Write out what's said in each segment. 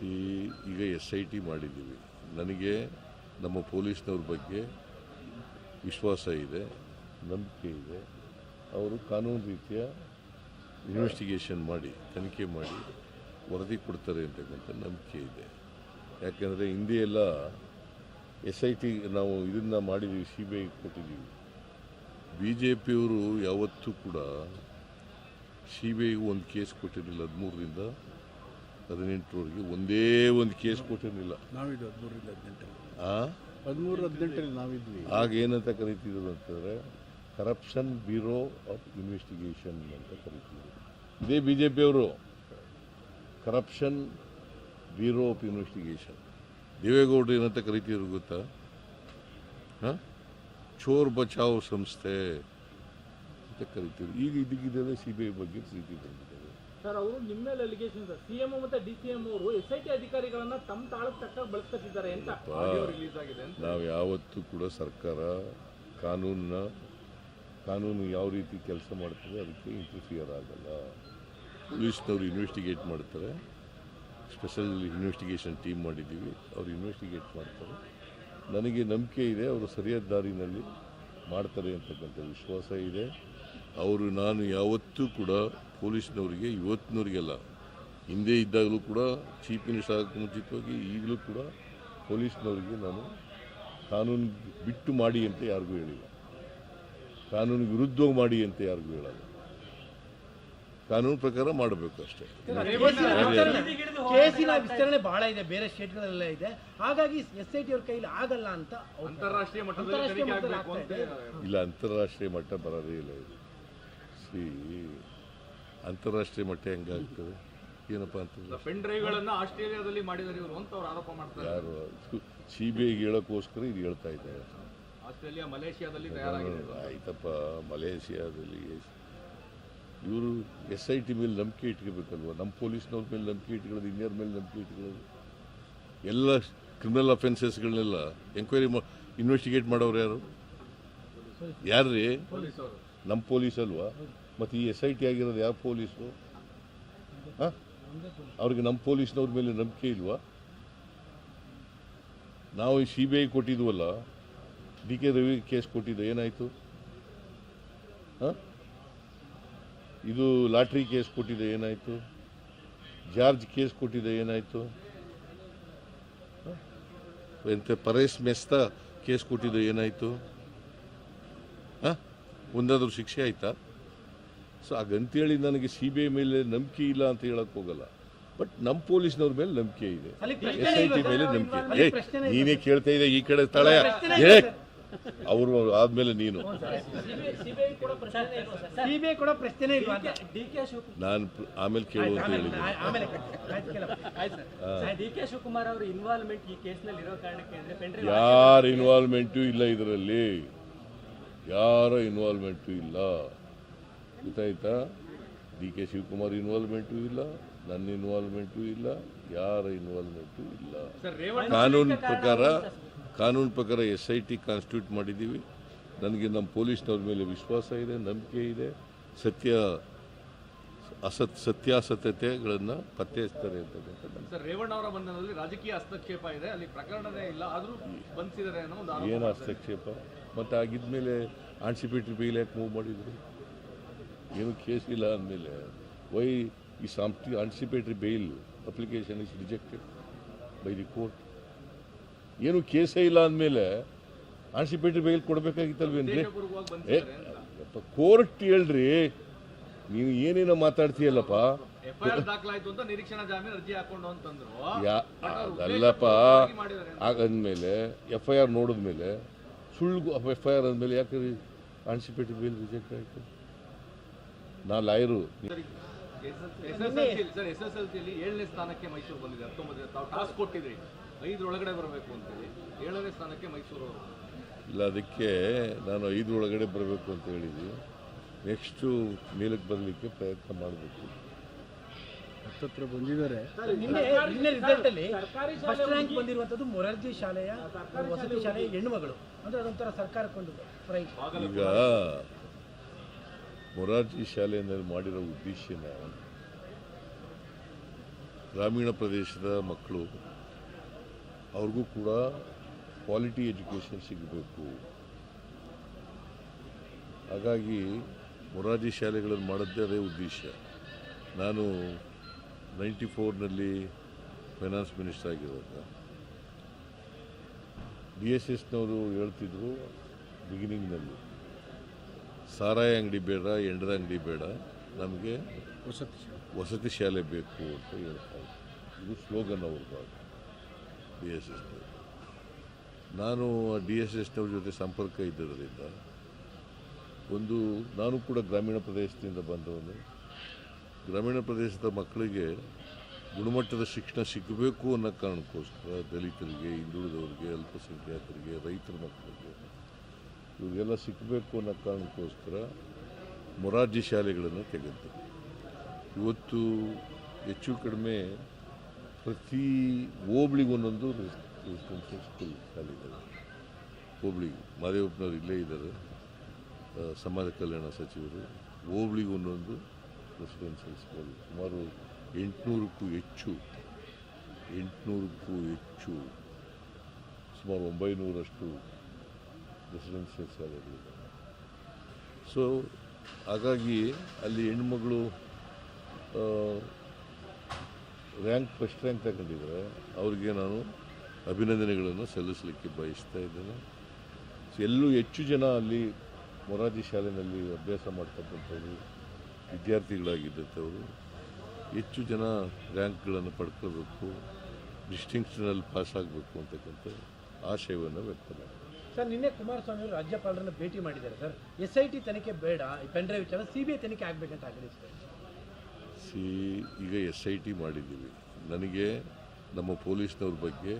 C ಈಗ S I T ಮಾಡಿದ್ದೀವಿ. ನನಗೆ ನಮ್ಮ ಪೊಲೀಸ್ನವ್ರ ಬಗ್ಗೆ ವಿಶ್ವಾಸ ಇದೆ, ನಂಬಿಕೆ ಇದೆ. ಅವರು ಕಾನೂನು ರೀತಿಯ ಇನ್ವೆಸ್ಟಿಗೇಷನ್ ಮಾಡಿ, ತನಿಖೆ ಮಾಡಿ ವರದಿ ಕೊಡ್ತಾರೆ ಅಂತಕ್ಕಂಥ ನಂಬಿಕೆ ಇದೆ. ಯಾಕೆಂದರೆ ಹಿಂದೆ ಎಲ್ಲ ಎಸ್ ಐ ಟಿ ನಾವು ಇದನ್ನು ಮಾಡಿದ್ದೀವಿ, ಸಿ ಬಿ ಐ ಕೊಟ್ಟಿದ್ದೀವಿ. ಬಿ ಜೆ ಪಿಯವರು ಯಾವತ್ತೂ ಕೂಡ ಸಿ ಬಿ ಐಗೂ ಒಂದು ಕೇಸ್ ಕೊಟ್ಟಿರಲಿಲ್ಲ ಹದಿಮೂರರಿಂದ. ಹದಿನೆಂಟರವರೆಗೆ ಒಂದೇ ಒಂದು ಕೇಸ್ ಕೊಟ್ಟಿರಲಿಲ್ಲ. ನಾವಿದ್ವಿ ಹದಿಮೂರರಿಂದ ಹದಿನೆಂಟರಲ್ಲಿ. ಆ? ಹದಿಮೂರು ಹದಿನೆಂಟರಲ್ಲಿ ನಾವಿದ್ವಿ. ಆಗ ಏನಂತ ಕರಿತಿದ್ರು ಅಂತಂದರೆ ಕರಪ್ಷನ್ ಬ್ಯೂರೋ ಆಫ್ ಇನ್ವೆಸ್ಟಿಗೇಷನ್ ಅಂತ ಕರಿತಿದ್ರು. ಇದೇ ಬಿ ಜೆ ಪಿಯವರು ಕರಪ್ಷನ್ ಬ್ಯೂರೋ ಆಫ್ ಇನ್ವೆಸ್ಟಿಗೇಷನ್ ದೇವೇಗೌಡರು ಏನಂತ ಕರಿತಿದ್ರು ಗೊತ್ತಾ? ಹಾಂ? ಚೋರ್ ಬಚಾವ್ ಸಂಸ್ಥೆ ಅಂತ ಕರಿತಿದ್ರು. ಈಗ ಇದಕ್ಕಿದ್ದೆಲ್ಲ ಸಿ ಬಿ ಐ ಬಗ್ಗೆ ಪ್ರೀತಿ ಸರ್ ಅವರು ನಿಮ್ಮ ಮೇಲೆ ಅಲಿಗೇಷನ್ ಸರ್ ಸಿಎಂ ಮತ್ತೆ ಡಿ ಸಿ ಎಂ ಅವರು ಎಸ್ ಐ ಟಿ ಅಧಿಕಾರಿಗಳನ್ನ ತಮ್ಮ ತಾಳಕ್ಕೆ ತಕ್ಕ ಬಳಸ್ತಿದ್ದಾರೆ ಅಂತ ರಿಲೀಸ್ ಆಗಿದೆ ಅಂತ. ನಾವು ಯಾವತ್ತೂ ಕೂಡ ಸರ್ಕಾರ ಕಾನೂನನ್ನ ಕಾನೂನು ಯಾವ ರೀತಿ ಕೆಲಸ ಮಾಡ್ತದೆ ಅದಕ್ಕೆ ಇಂಟರ್ಫಿಯರ್ ಆಗಲ್ಲ. ಪೊಲೀಸ್ನವರು ಇನ್ವೆಸ್ಟಿಗೇಟ್ ಮಾಡ್ತಾರೆ. ಸ್ಪೆಷಲ್ ಇನ್ವೆಸ್ಟಿಗೇಷನ್ ಟೀಮ್ ಮಾಡಿದ್ದೀವಿ. ಅವರು ಇನ್ವೆಸ್ಟಿಗೇಟ್ ಮಾಡ್ತಾರೆ. ನನಗೆ ನಂಬಿಕೆ ಇದೆ ಅವರು ಸರಿಯಾದ ದಾರಿನಲ್ಲಿ ಮಾಡ್ತಾರೆ ಅಂತಕ್ಕಂಥ ವಿಶ್ವಾಸ ಇದೆ. ಅವರು ನಾನು ಯಾವತ್ತೂ ಕೂಡ ಪೊಲೀಸ್ನವರಿಗೆ ಇವತ್ತಿನವರಿಗೆಲ್ಲ ಹಿಂದೆ ಇದ್ದಾಗಲೂ ಕೂಡ ಚೀಫ್ ಮಿನಿಸ್ಟರ್ ಆಗೋಕ್ಕೆ ಮುಂಚಿತವಾಗಿ ಈಗಲೂ ಕೂಡ ಪೊಲೀಸ್ನವರಿಗೆ ನಾನು ಕಾನೂನು ಬಿಟ್ಟು ಮಾಡಿ ಅಂತ ಯಾರಿಗೂ ಹೇಳಿಲ್ಲ. ಕಾನೂನು ವಿರುದ್ಧವಾಗಿ ಮಾಡಿ ಅಂತ ಯಾರಿಗೂ ಹೇಳಲ್ಲ. ಕಾನೂನು ಪ್ರಕಾರ ಮಾಡಬೇಕು ಅಷ್ಟೇ. ಕೇಸಿನ ವಿಸ್ತರಣೆ ಬಹಳ ಇದೆ ಬೇರೆ ಸ್ಟೇಟ್ಗಳೆಲ್ಲ ಇದೆ. ಹಾಗಾಗಿ ಎಸ್ ಐ ಟಿ ಅವ್ರ ಕೈಲಿ ಆಗಲ್ಲ ಅಂತ ಅಂತಾರಾಷ್ಟ್ರೀಯ ಮಟ್ಟ ಅಂತಾರಾಷ್ಟ್ರೀಯ ಆಗಬೇಕು ಅಂತ ಇಲ್ಲ ಅಂತಾರಾಷ್ಟ್ರೀಯ ಮಟ್ಟ ಬರೋದೇ ಇಲ್ಲ ಇದು. ಸಿ ಅಂತಾರಾಷ್ಟ್ರೀಯ ಮಟ್ಟ ಹೆಂಗಾಗ್ತದೆ? ಏನಪ್ಪ ಅಂತಂದ್ರೆ? ಪೆನ್ ಡ್ರೈವ್ಗಳನ್ನ ಆಸ್ಟ್ರೇಲಿಯಾದಲ್ಲಿ ಮಾಡಿದ್ದಾರೆ ಇವರು ಅಂತ ಅವ್ರು ಆರೋಪ ಮಾಡ್ತಾರೆ. ಯಾರು? ಸಿ ಬಿ ಐಗೆ ಹೇಳೋಕ್ಕೋಸ್ಕರ ಇದು ಹೇಳ್ತಾ ಇದ್ದಾರೆ. ಆಸ್ಟ್ರೇಲಿಯಾ ಮಲೇಷಿಯಾದಲ್ಲಿ ಆಯ್ತಪ್ಪ ಮಲೇಷಿಯಾದಲ್ಲಿ ಇವರು ಎಸ್ ಐ ಟಿ ಮೇಲೆ ನಂಬಿಕೆ ಇಟ್ಕೋಬೇಕಲ್ವ? ನಮ್ಮ ಪೊಲೀಸ್ನವ್ರ ಮೇಲೆ ನಂಬಿಕೆ ಇಟ್ಕೊಳ್ಳೋದು ಇಂಡಿಯರ್ ಮೇಲೆ ನಂಬಿಕೆ ಇಟ್ಕೊಳ್ಳೋದು. ಎಲ್ಲ ಕ್ರಿಮಿನಲ್ ಅಫೆನ್ಸಸ್ಗಳನ್ನೆಲ್ಲ ಎಂಕ್ವೈರಿ ಇನ್ವೆಸ್ಟಿಗೇಟ್ ಮಾಡೋರು ಯಾರು? ಯಾರ್ರೀ? ನಮ್ಮ ಪೊಲೀಸ್ ಅಲ್ವಾ? ಮತ್ತು ಈ ಎಸ್ ಐ ಟಿ ಆಗಿರೋದು ಯಾವ ಪೊಲೀಸು ಹಾಂ? ಅವ್ರಿಗೆ ನಮ್ಮ ಪೊಲೀಸ್ನವ್ರ ಮೇಲೆ ನಂಬಿಕೆ ಇಲ್ವಾ? ನಾವು ಈ ಸಿ ಬಿ ಐ ಕೊಟ್ಟಿದ್ವಲ್ಲ, ಡಿ ಕೆ ರವಿ ಕೇಸ್ ಕೊಟ್ಟಿದ್ದು, ಏನಾಯಿತು? ಹಾಂ? ಇದು ಲಾಟ್ರಿ ಕೇಸ್ ಕೊಟ್ಟಿದೆ ಏನಾಯಿತು? ಜಾರ್ಜ್ ಕೇಸ್ ಕೊಟ್ಟಿದೆ ಏನಾಯಿತು? ಎಂತ ಪರೇಶ್ ಮೆಸ್ತಾ ಕೇಸ್ ಕೊಟ್ಟಿದ್ದು, ಏನಾಯಿತು? ಹಾಂ? ಒಂದಾದರೂ ಶಿಕ್ಷೆ ಆಯ್ತಾ? ಸೊ ಹಾಗಂತೇಳಿ ನನಗೆ ಸಿ ಬಿ ಐ ಮೇಲೆ ನಂಬಿಕೆ ಇಲ್ಲ ಅಂತ ಹೇಳಕ್ ಹೋಗಲ್ಲ. ಬಟ್ ನಮ್ಮ ಪೊಲೀಸ್ನವ್ರ ಮೇಲೆ ನಂಬಿಕೆ ಇದೆ. ಎಸ್ ಐ ಟಿ ಮೇಲೆ ನಂಬಿಕೆ ಏ ನೀನೇ ಕೇಳ್ತಾ ಇದೆ ಈ ಕಡೆ ತಳೆಯ ಏ ಅವರು ಆದ್ಮೇಲೆ ನೀನು. ಸಿಬಿಐ ಕೂಡ ಪ್ರಶ್ನೆ ಇಲ್ವಾ ಸರ್. ಸಿಬಿಐ ಕೂಡ ಪ್ರಶ್ನೆನೇ ಇಲ್ವಾ ಅಂತ. D K Shivakumar. ನಾನು ಆಮೇಲೆ ಕೇಳುವ ಅಂತ ಆಮೇಲೆ ಹೇಳಿದ್ದೆ ಆಮೇಲೆ ಆಯ್ತು ಕೇಳಪ್ಪ. ಆಯ್ತು ಸರ್. ಡಿ ಕೆ ಶಿವಕುಮಾರ್ ಅವರ ಇನ್ವಾಲ್ವ್ಮೆಂಟ್ ಈ ಕೇಸ್ನಲ್ಲಿ ಇರೋ ಕಾರಣಕ್ಕೆ ಅಂದ್ರೆ ಪೆನ್ ಡ್ರೈವ್ ಯಾರ ಇನ್ವಾಲ್ವ್ಮೆಂಟು ಇಲ್ಲ ಇದರಲ್ಲಿ. ಯಾರ ಇನ್ವಾಲ್ವ್ಮೆಂಟು ಇಲ್ಲ. ಗೊತ್ತಾಯ್ತಾ ಡಿ ಕೆ ಶಿವಕುಮಾರ್ ಇನ್ವಾಲ್ವ್ಮೆಂಟು ಇಲ್ಲ ನನ್ನ ಇನ್ವಾಲ್ವ್ಮೆಂಟು ಇಲ್ಲ ಯಾರ ಇನ್ವಾಲ್ವ್ಮೆಂಟು ಇಲ್ಲ. ಕಾನೂನು ಪ್ರಕಾರ ಕಾನೂನು ಪ್ರಕಾರ ಎಸ್ ಐ ಟಿ ಕಾನ್ಸ್ಟಿಟ್ಯೂಟ್ ಮಾಡಿದ್ದೀವಿ. ನನಗೆ ನಮ್ಮ ಪೊಲೀಸ್ನವ್ರ ಮೇಲೆ ವಿಶ್ವಾಸ ಇದೆ ನಂಬಿಕೆ ಇದೆ. ಸತ್ಯ ಅಸತ್ ಸತ್ಯಾಸತ್ಯತೆಗಳನ್ನು ಪತ್ತೆ ಹಚ್ತಾರೆ ಅಂತ ರೇವಣ್ಣ ಅವರ ಬಂಧನದಲ್ಲಿ ರಾಜಕೀಯ ಹಸ್ತಕ್ಷೇಪ ಇದೆ ಅಲ್ಲಿ ಪ್ರಕರಣವೇ ಇಲ್ಲ ಆದರೂ ಬಂಧಿಸಿದ್ದಾರೆ ಅನ್ನೋ ಒಂದು ಏನು ಹಸ್ತಕ್ಷೇಪ? ಮತ್ತು ಆಗಿದ್ಮೇಲೆ ಆನ್ಸಿಪೇಟ್ರಿ ಬೇಲ್ ಯಾಕೆ ಮೂವ್ ಮಾಡಿದ್ರು? ಏನು ಕೇಸ್ ಇಲ್ಲ ಅಂದಮೇಲೆ ವೈ ಈ ಸಾಂಪ್ಟಿ anticipatory bail application is rejected by the court ಏನು ಕೇಸೇ ಇಲ್ಲ ಅಂದಮೇಲೆ ಆಂಟಿಸಿಪೇಟ್ರಿ ಬೇಲ್ ಕೊಡಬೇಕಾಗಿತ್ತಲ್ವೇನ್ರಿ? ಕೋರ್ಟ್ ಹೇಳ್ರಿ ನೀವು ಏನೇನೋ ಮಾತಾಡ್ತೀಯಲ್ಲಪ್ಪ. ಅದಲ್ಲಪ್ಪ ಆಗಂದ್ಮೇಲೆ ಎಫ್ ಐ ಆರ್ ನೋಡಿದ್ಮೇಲೆ ಸುಳ್ಳು ಎಫ್ ಐ ಆರ್ ಅಂದಮೇಲೆ ಯಾಕೆ ಆಂಟಿಸಿಪೇಟ್ರಿ ಬೇಲ್ ರಿಜೆಕ್ಟ್ ಆಯಿತು? ನಾ lawyer. S S L C sir S S L ಸಿಲಿ ಏಳನೇ ಸ್ಥಾನಕ್ಕೆ ಮೈಸೂರು ಬಂದಿದೆ ಹತ್ತೊಂಬತ್ತು ತಾವು ಟಾಸ್ಕ್ ಕೊಟ್ಟಿದ್ರಿ. ಐದರೊಳಗಡೆ ಬರಬೇಕು ಅಂತೇಳಿ ಏಳನೇ ಸ್ಥಾನಕ್ಕೆ ಮೈಸೂರು ಇಲ್ಲ ಅದಕ್ಕೆ ನಾನು ಐದು ಒಳಗಡೆ ಬರಬೇಕು ಅಂತ ಹೇಳಿದ್ವಿ. ನೆಕ್ಸ್ಟು ಮೇಲಕ್ಕೆ ಬರಲಿಕ್ಕೆ ಪ್ರಯತ್ನ ಮಾಡಬೇಕು. ಹತ್ತತ್ರ ಬಂದಿದ್ದಾರೆ. ಫಸ್ಟ್ ರ್ಯಾಂಕ್ ಬಂದಿರುವಂತದ್ದು ಮೊರಾರ್ಜಿ ಶಾಲೆಯ ವಸತಿ ಶಾಲೆಯ ಹೆಣ್ಣು ಮಗಳು ಅಂದ್ರೆ ಅದೊಂಥರ ಸರ್ಕಾರಕ್ಕೊಂದು ಪ್ರೈಸ್ ಈಗ ಮೊರಾರ್ಜಿ ಶಾಲೆಯಲ್ಲಿ ಮಾಡಿರೋ ಉದ್ದೇಶನ ಗ್ರಾಮೀಣ ಪ್ರದೇಶದ ಮಕ್ಕಳು, ಅವ್ರಿಗೂ ಕೂಡ ಕ್ವಾಲಿಟಿ ಎಜುಕೇಷನ್ ಸಿಗಬೇಕು. ಹಾಗಾಗಿ ಮೊರಾರ್ಜಿ ಶಾಲೆಗಳನ್ನು ಮಾಡೋದೇ ಅದೇ ಉದ್ದೇಶ. ನಾನು ನೈಂಟಿ ಫೋರ್ನಲ್ಲಿ ಫೈನಾನ್ಸ್ ಮಿನಿಸ್ಟರ್ ಆಗಿರುವಾಗ. ಡಿ ಎಸ್ ಎಸ್ನವರು ಹೇಳ್ತಿದ್ರು ಬಿಗಿನಿಂಗ್ನಲ್ಲಿ ಸಾರಾಯಿ ಅಂಗಡಿ ಬೇಡ ಎಂಡದ ಅಂಗಡಿ ಬೇಡ. ನಮಗೆ ವಸತಿ ಶಾಲೆ. ವಸತಿ ಶಾಲೆ ಬೇಕು ಅಂತ ಹೇಳ್ತಾ ಇದ್ರು. ಇದು ಸ್ಲೋಗನ್ ಅವ್ರದ್ದು ಡಿ ಎಸ್ ಎಸ್ನವರು ನಾನು ಡಿ ಎಸ್ ಎಸ್ನವ್ರ ಜೊತೆ ಸಂಪರ್ಕ ಇದ್ದದರಿಂದ ಒಂದು ನಾನು ಕೂಡ ಗ್ರಾಮೀಣ ಪ್ರದೇಶದಿಂದ ಬಂದವನು. ಗ್ರಾಮೀಣ ಪ್ರದೇಶದ ಮಕ್ಕಳಿಗೆ ಗುಣಮಟ್ಟದ ಶಿಕ್ಷಣ ಸಿಗಬೇಕು ಅನ್ನೋ ಕಾರಣಕ್ಕೋಸ್ಕರ ದಲಿತರಿಗೆ ಹಿಂದುಳಿದವರಿಗೆ ಅಲ್ಪಸಂಖ್ಯಾತರಿಗೆ ರೈತರ ಮಕ್ಕಳಿಗೆ ಇವರಿಗೆಲ್ಲ ಸಿಕ್ಕಬೇಕು ಅನ್ನೋ ಕಾರಣಕ್ಕೋಸ್ಕರ ಮೊರಾರ್ಜಿ ಶಾಲೆಗಳನ್ನು ತೆಗೆದು ಇವತ್ತು ಹೆಚ್ಚು ಕಡಿಮೆ ಪ್ರತಿ ಹೋಬ್ಳಿಗೆ ಒಂದೊಂದು ರೆಸಿಡೆನ್ಷಿಯಲ್ ಸ್ಕೂಲ್ ಶಾಲೆಗಳು ಹೋಬಳಿ, ಮಾದೇವಪ್ಪನವ್ರು ಇಲ್ಲೇ ಇದ್ದಾರೆ. ಸಮಾಜ ಕಲ್ಯಾಣ ಸಚಿವರು ಹೋಬ್ಳಿಗೆ ಒಂದೊಂದು ಸ್ಕೂಲ್ ಸುಮಾರು ಎಂಟುನೂರಕ್ಕೂ ಹೆಚ್ಚು ಎಂಟುನೂರಕ್ಕೂ ಹೆಚ್ಚು, ಸುಮಾರು ಒಂಬೈನೂರಷ್ಟು ರೆಸಿಡೆನ್ಷಿಯಲ್ ಶಾಲೆಗಳಿವೆ ಸೊ ಹಾಗಾಗಿ ಅಲ್ಲಿ ಹೆಣ್ಮಗಳು ರ್ಯಾಂಕ್ ಫಸ್ಟ್ ರ್ಯಾಂಕ್ ತಗೊಂಡಿದ್ದಾರೆ ಅವರಿಗೆ ನಾನು ಅಭಿನಂದನೆಗಳನ್ನು ಸಲ್ಲಿಸಲಿಕ್ಕೆ ಬಯಸ್ತಾ ಇದ್ದೇನೆ. ಸೊ ಎಲ್ಲೂ ಹೆಚ್ಚು ಜನ ಅಲ್ಲಿ ಮೊರಾರ್ಜಿ ಶಾಲೆಯಲ್ಲಿ ಅಭ್ಯಾಸ ಮಾಡ್ತಕ್ಕಂಥವ್ರು ವಿದ್ಯಾರ್ಥಿಗಳಾಗಿದ್ದಂಥವ್ರು ಹೆಚ್ಚು ಜನ ರ್ಯಾಂಕ್ಗಳನ್ನು ಪಡ್ಕೋಬೇಕು ಡಿಸ್ಟಿಂಕ್ಷನಲ್ಲಿ ಪಾಸ್ ಆಗಬೇಕು ಅಂತಕ್ಕಂಥ ಆಶಯವನ್ನು ವ್ಯಕ್ತಪಡಿಸಿದೆ. ಸರ್, ನಿನ್ನೆ ಕುಮಾರಸ್ವಾಮಿ ಅವರು ರಾಜ್ಯಪಾಲರನ್ನು ಭೇಟಿ ಮಾಡಿದ್ದಾರೆ ಸರ್. ಎಸ್ ಐ ಟಿ ತನಿಖೆ ಬೇಡ, ಈ ಪೆನ್ಡ್ರೈವ್ ವಿಚಾರ ಸಿ ಬಿ ಐ ತನಿಖೆ ಆಗಬೇಕಂತ ಆಗ್ರಹಿಸಿದ್ದಾರೆ ಸಿ, ಈಗ ಎಸ್ ಐ ಟಿ ಮಾಡಿದ್ದೀವಿ. ನನಗೆ ನಮ್ಮ ಪೊಲೀಸ್ನವ್ರ ಬಗ್ಗೆ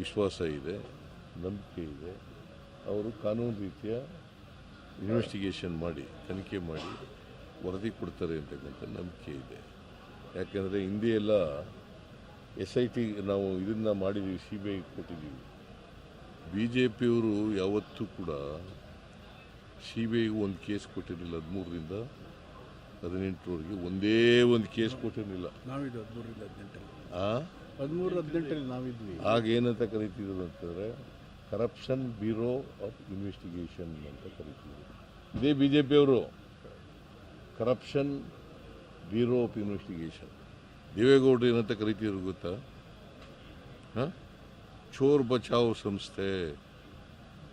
ವಿಶ್ವಾಸ ಇದೆ, ನಂಬಿಕೆ ಇದೆ. ಅವರು ಕಾನೂನು ರೀತಿಯ ಇನ್ವೆಸ್ಟಿಗೇಷನ್ ಮಾಡಿ, ತನಿಖೆ ಮಾಡಿ ವರದಿ ಕೊಡ್ತಾರೆ ಅಂತಕ್ಕಂಥ ನಂಬಿಕೆ ಇದೆ. ಯಾಕೆಂದರೆ ಹಿಂದೆ ಎಲ್ಲ ಎಸ್ ಐ ಟಿ ನಾವು ಇದನ್ನು ಮಾಡಿದ್ದೀವಿ ಸಿ ಬಿ ಐ ಕೊಟ್ಟಿದ್ದೀವಿ. ಬಿ ಜೆ ಪಿಯವರು ಯಾವತ್ತೂ ಕೂಡ ಸಿ ಬಿ ಐಗೂ ಒಂದು ಕೇಸ್ ಕೊಟ್ಟಿರಲಿಲ್ಲ ಹದಿಮೂರರಿಂದ ಹದಿನೆಂಟರವರೆಗೆ. ಒಂದೇ ಒಂದು ಕೇಸ್ ಕೊಟ್ಟಿರಲಿಲ್ಲ. ನಾವಿದ್ದು ಹದಿಮೂರರಿಂದ ಹದಿನೆಂಟರಲ್ಲಿ. ಆ? ಹದಿಮೂರು ಹದಿನೆಂಟರಲ್ಲಿ ನಾವಿದ್ವಿ. ಆಗ ಏನಂತ ಕರಿತಿದ್ರು ಅಂತಂದರೆ ಕರಪ್ಷನ್ ಬ್ಯೂರೋ ಆಫ್ ಇನ್ವೆಸ್ಟಿಗೇಷನ್ ಅಂತ ಕರಿತಿದ್ರು. ಇದೇ ಬಿ ಜೆ ಪಿಯವರು ಕರಪ್ಷನ್ ಬ್ಯೂರೋ ಆಫ್ ಇನ್ವೆಸ್ಟಿಗೇಷನ್ ದೇವೇಗೌಡರು ಏನಂತ ಕರಿತಿದ್ರು ಗೊತ್ತಾ? ಹಾಂ? ಚೋರ್ ಬಚಾವ್ ಸಂಸ್ಥೆ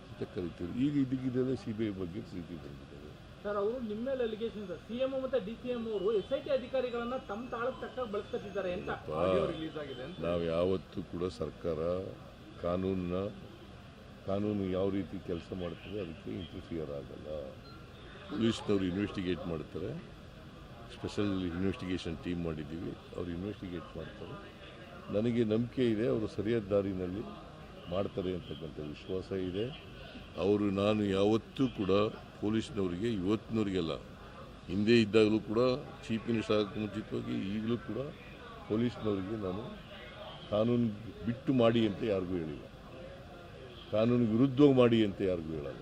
ಅಂತ ಕರಿತೀವಿ. ಈಗ ಇದಕ್ಕಿದೆ ಸಿ ಬಿ ಐ ಬಗ್ಗೆ ಪ್ರೀತಿ ಬಂದಿದ್ದಾರೆ ಸರ್ ಅವರು ನಿಮ್ಮ ಮೇಲೆ ಅಲಿಗೇಷನ್ ಸರ್ ಸಿಎಂ ಮತ್ತೆ ಡಿ ಸಿ ಎಂ ಅವರು ಎಸ್ ಐ ಟಿ ಅಧಿಕಾರಿಗಳನ್ನ ತಮ್ಮ ತಾಳಕ್ಕೆ ತಕ್ಕ ಬಳಸ್ತಿದ್ದಾರೆ ಅಂತ ಆಡಿಯೋ ರಿಲೀಸ್ ಆಗಿದೆ ಅಂತ. ನಾವು ಯಾವತ್ತೂ ಕೂಡ ಸರ್ಕಾರ ಕಾನೂನನ್ನ ಕಾನೂನು ಯಾವ ರೀತಿ ಕೆಲಸ ಮಾಡ್ತದೆ ಅದಕ್ಕೆ ಇಂಟರ್ಫಿಯರ್ ಆಗಲ್ಲ. ಪೊಲೀಸ್ನವರು ಇನ್ವೆಸ್ಟಿಗೇಟ್ ಮಾಡ್ತಾರೆ. ಸ್ಪೆಷಲ್ ಇನ್ವೆಸ್ಟಿಗೇಷನ್ ಟೀಮ್ ಮಾಡಿದ್ದೀವಿ. ಅವ್ರು ಇನ್ವೆಸ್ಟಿಗೇಟ್ ಮಾಡ್ತಾರೆ. ನನಗೆ ನಂಬಿಕೆ ಇದೆ, ಅವರು ಸರಿಯಾದ ದಾರಿನಲ್ಲಿ ಮಾಡ್ತಾರೆ ಅಂತಕ್ಕಂಥ ವಿಶ್ವಾಸ ಇದೆ. ಅವರು, ನಾನು ಯಾವತ್ತೂ ಕೂಡ ಪೊಲೀಸ್ನವರಿಗೆ, ಇವತ್ತಿನವರಿಗೆಲ್ಲ, ಹಿಂದೆ ಇದ್ದಾಗಲೂ ಕೂಡ, ಚೀಫ್ ಮಿನಿಸ್ಟರ್ ಆಗೋಕ್ಕೆ ಮುಂಚಿತವಾಗಿ, ಈಗಲೂ ಕೂಡ ಪೊಲೀಸ್ನವರಿಗೆ ನಾನು ಕಾನೂನು ಬಿಟ್ಟು ಮಾಡಿ ಅಂತ ಯಾರಿಗೂ ಹೇಳಿಲ್ಲ. ಕಾನೂನು ವಿರುದ್ಧವಾಗಿ ಮಾಡಿ ಅಂತ ಯಾರಿಗೂ ಹೇಳಲ್ಲ.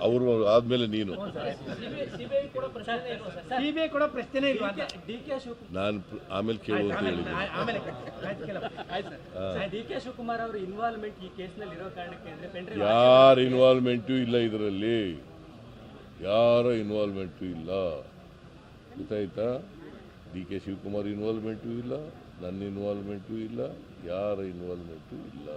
ಅವರು ಆದಮೇಲೆ ನೀನು. ನಾನು ಆಮೇಲೆ ಕೇಳುವಂತ ಹೇಳಿದ್ದೆ ಯಾರ ಇನ್ವಾಲ್ವ್ಮೆಂಟು ಇಲ್ಲ ಇದರಲ್ಲಿ? ಯಾರ ಇನ್ವಾಲ್ವ್ಮೆಂಟು ಇಲ್ಲ? ಗೊತ್ತಾಯ್ತಾ? ಡಿ ಕೆ ಶಿವಕುಮಾರ್ ಇನ್ವಾಲ್ವ್ಮೆಂಟು ಇಲ್ಲ ನನ್ನ ಇನ್ವಾಲ್ವ್ಮೆಂಟು ಇಲ್ಲ ಯಾರ ಇನ್ವಾಲ್ವ್ಮೆಂಟು ಇಲ್ಲ.